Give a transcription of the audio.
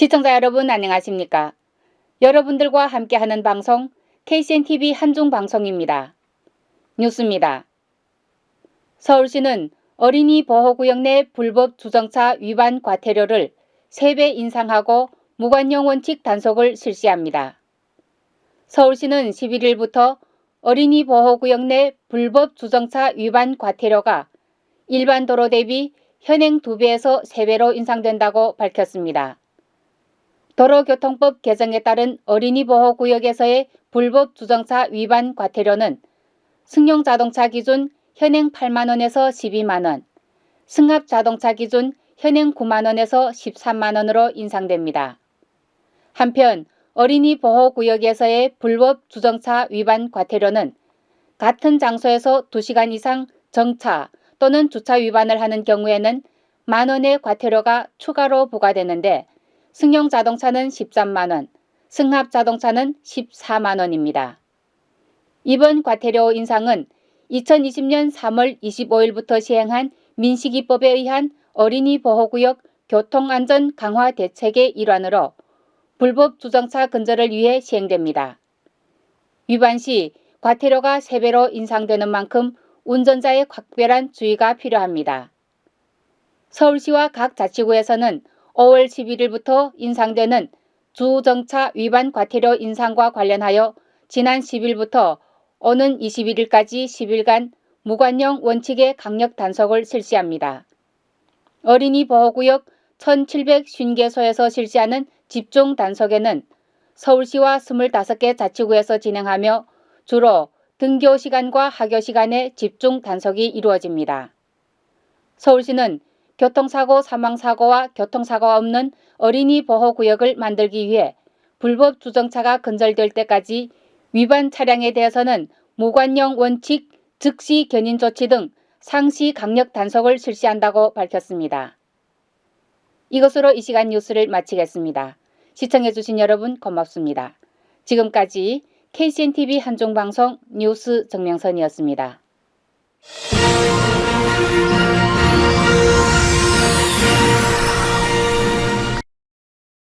시청자 여러분 안녕하십니까? 여러분들과 함께하는 방송 KCNTV 한중 방송입니다. 뉴스입니다. 서울시는 어린이 보호구역 내 불법 주정차 위반 과태료를 3배 인상하고 무관용 원칙 단속을 실시합니다. 서울시는 11일부터 어린이 보호구역 내 불법 주정차 위반 과태료가 일반 도로 대비 현행 2배에서 3배로 인상된다고 밝혔습니다. 도로교통법 개정에 따른 어린이 보호구역에서의 불법 주정차 위반 과태료는 승용 자동차 기준 현행 8만원에서 12만원, 승합 자동차 기준 현행 9만원에서 13만원으로 인상됩니다. 한편 어린이 보호구역에서의 불법 주정차 위반 과태료는 같은 장소에서 2시간 이상 정차 또는 주차 위반을 하는 경우에는 만원의 과태료가 추가로 부과되는데 승용 자동차는 13만원, 승합 자동차는 14만원입니다. 이번 과태료 인상은 2020년 3월 25일부터 시행한 민식이법에 의한 어린이 보호구역 교통안전 강화 대책의 일환으로 불법 주정차 근절을 위해 시행됩니다. 위반 시 과태료가 3배로 인상되는 만큼 운전자의 각별한 주의가 필요합니다. 서울시와 각 자치구에서는 5월 11일부터 인상되는 주정차 위반 과태료 인상과 관련하여 지난 10일부터 오는 21일까지 10일간 무관용 원칙의 강력 단속을 실시합니다. 어린이 보호구역 1750개소에서 실시하는 집중 단속에는 서울시와 25개 자치구에서 진행하며 주로 등교 시간과 하교 시간에 집중 단속이 이루어집니다. 서울시는 교통사고 사망사고와 교통사고가 없는 어린이 보호구역을 만들기 위해 불법 주정차가 근절될 때까지 위반 차량에 대해서는 무관용 원칙, 즉시 견인 조치 등 상시 강력 단속을 실시한다고 밝혔습니다. 이것으로 이 시간 뉴스를 마치겠습니다. 시청해주신 여러분 고맙습니다. 지금까지 KCNTV 한중방송 뉴스 정명선이었습니다.